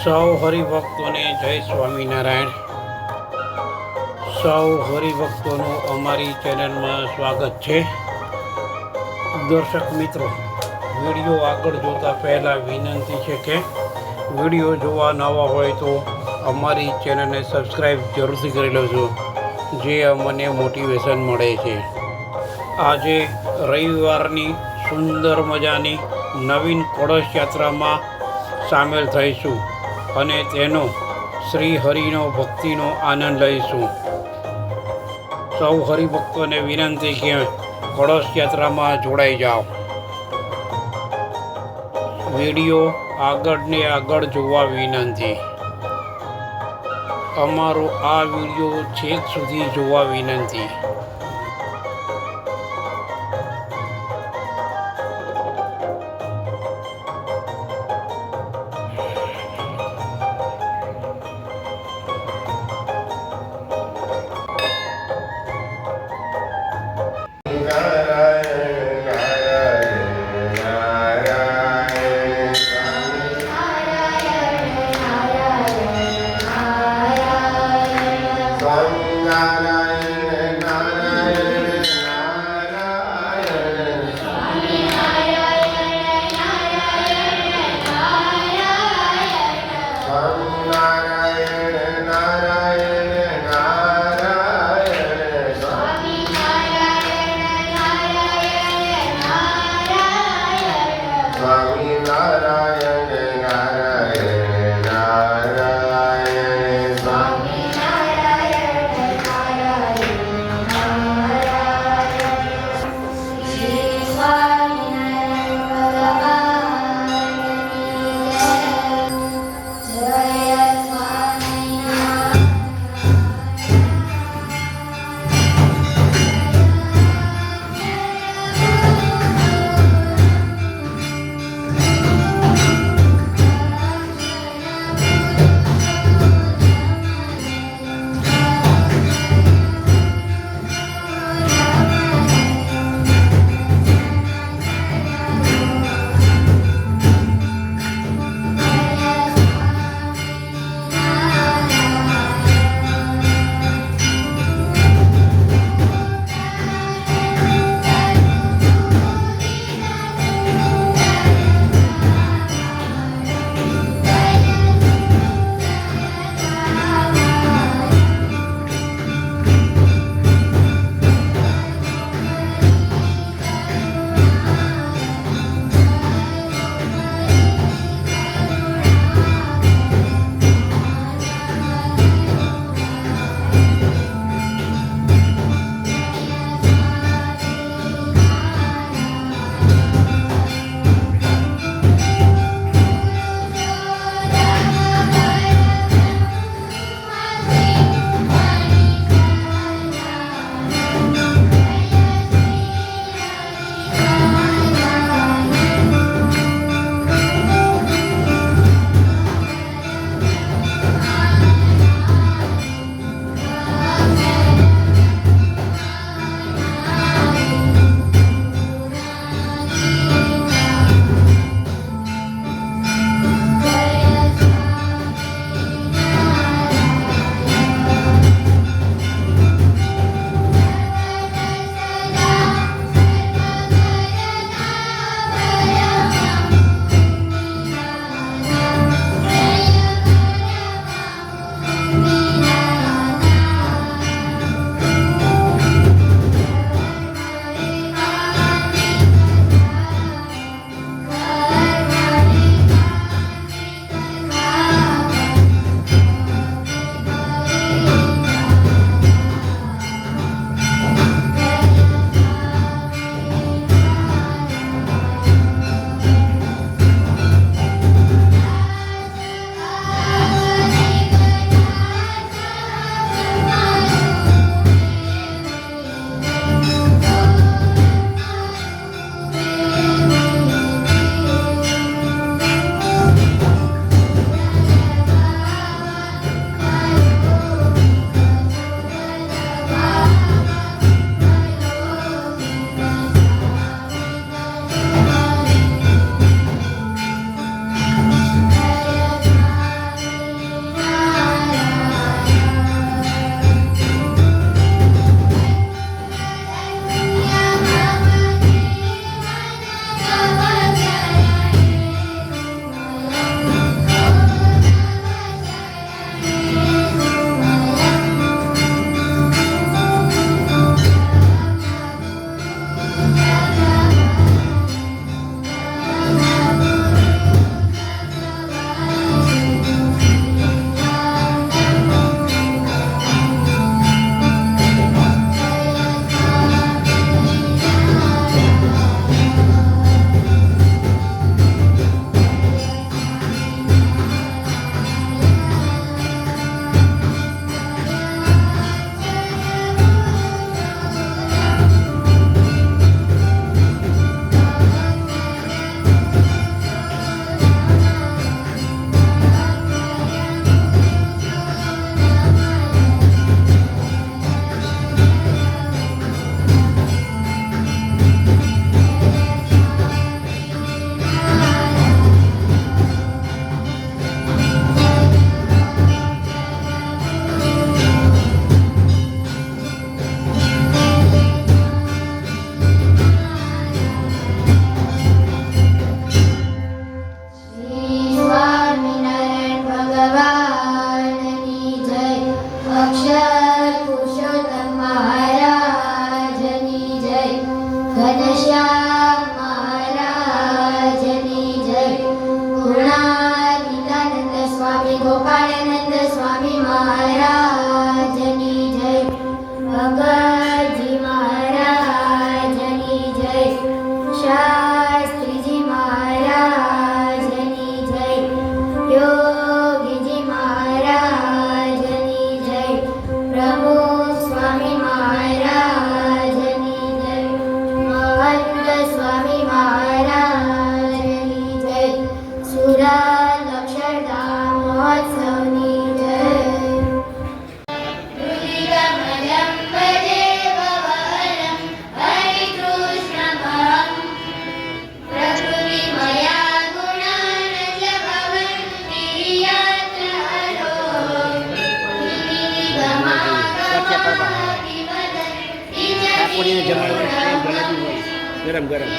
સૌ હરિભક્તોને જય સ્વામિનારાયણ. સૌ હરિભક્તોનું અમારી ચેનલમાં સ્વાગત છે. દર્શક મિત્રો, વીડિયો આગળ જોતા પહેલાં વિનંતી છે કે વીડિયો જોવા નવા હોય તો અમારી ચેનલને સબસ્ક્રાઈબ જરૂરથી કરી લેજો, જે અમને મોટિવેશન મળે છે. આજે રવિવારની સુંદર મજાની નવીન કળશ યાત્રામાં સામેલ થઈશું. અને તેનો શ્રી હરિનો ભક્તિનો આનંદ લઈશું. સૌ હરિભક્તોને વિનંતી કે કળશ યાત્રામાં જોડાઈ જાઓ. વીડિયો આગળને આગળ જોવા વિનંતી. અમારો આ વીડિયો છેક સુધી જોવા વિનંતી. જલેબી હોય ગરમ ગરમ.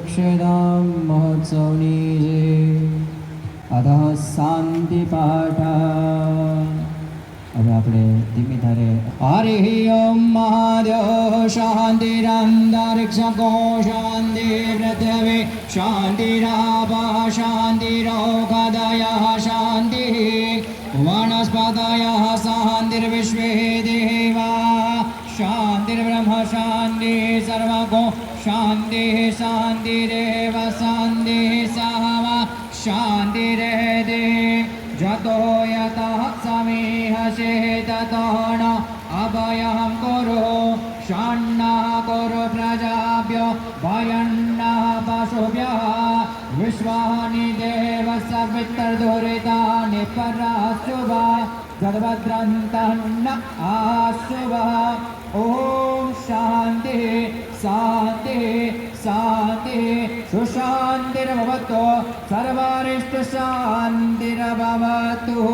સુરત અક્ષરધામ મહોત્સવની જય અધ શાંતિ પાઠ હવે આપણે ધીમી ધારે હરિ ઓમ મહાદેવ શાંતિરંતરિક્ષકો શાંતિ પૃથ્વી શાંતિરાપः શાંતિરોગદયः શાંતિः शान्तिः शान्तिरेव शान्तिः सह वा। शान्तिरेदे जतो यतः समीहसे ततो न अभयं कुरु। षण्णः कुरु प्रजाभ्यो भयन्नः पशुभ्यः। विश्वानि देव सवितर्दुरितानि परासु वा सर्वद्रन्थः आस्तु ॐ शान्तिः। शान्ति शान्ति सुशान्तिर्भवतु शान्तिर्भवतु